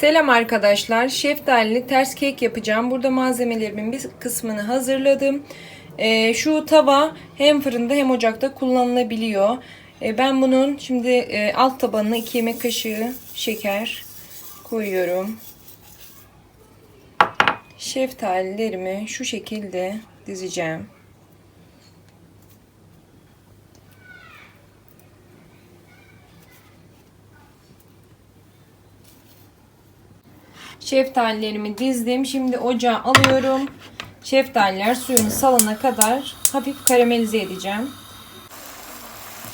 Selam arkadaşlar. Şeftalili ters kek yapacağım. Burada malzemelerimin bir kısmını hazırladım. Ee, şu tava hem fırında hem ocakta kullanılabiliyor. Ee, ben bunun şimdi e, alt tabanına 2 yemek kaşığı şeker koyuyorum. Şeftalilerimi şu şekilde dizeceğim. Şeftalilerimi dizdim. Şimdi ocağa alıyorum. Şeftaliler suyunu salana kadar hafif karamelize edeceğim.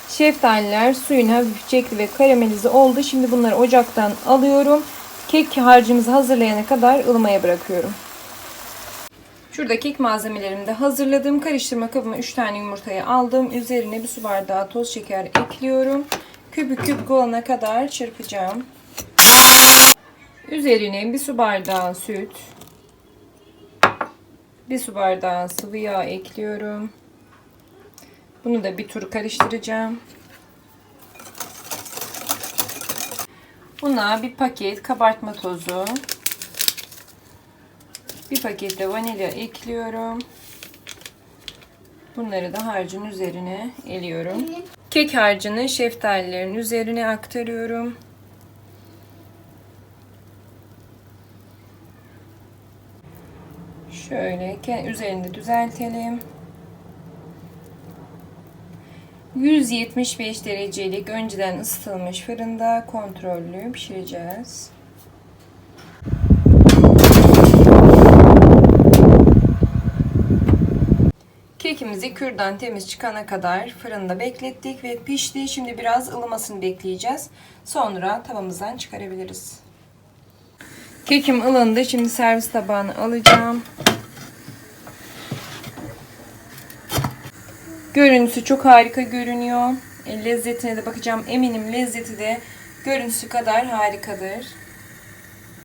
Şeftaliler suyunu hafif çekti ve karamelize oldu. Şimdi bunları ocaktan alıyorum. Kek harcımızı hazırlayana kadar ılımaya bırakıyorum. Şurada kek malzemelerimi de hazırladım. Karıştırma kabıma 3 tane yumurtayı aldım. Üzerine bir su bardağı toz şeker ekliyorum. Köpük köpük olana kadar çırpacağım. Üzerine bir su bardağı süt, bir su bardağı sıvı yağ ekliyorum. Bunu da bir tur karıştıracağım. Buna bir paket kabartma tozu, bir paket de vanilya ekliyorum. Bunları da harcın üzerine eliyorum. Kek harcını şeftalilerin üzerine aktarıyorum. Şöyle üzerinde düzeltelim. 175 derecelik önceden ısıtılmış fırında kontrollü pişireceğiz. Kekimizi kürdan temiz çıkana kadar fırında beklettik ve pişti. Şimdi biraz ılımasını bekleyeceğiz. Sonra tavamızdan çıkarabiliriz. Kekim ılındı. Şimdi servis tabağına alacağım. Görüntüsü çok harika görünüyor. E, lezzetine de bakacağım. Eminim lezzeti de görüntüsü kadar harikadır.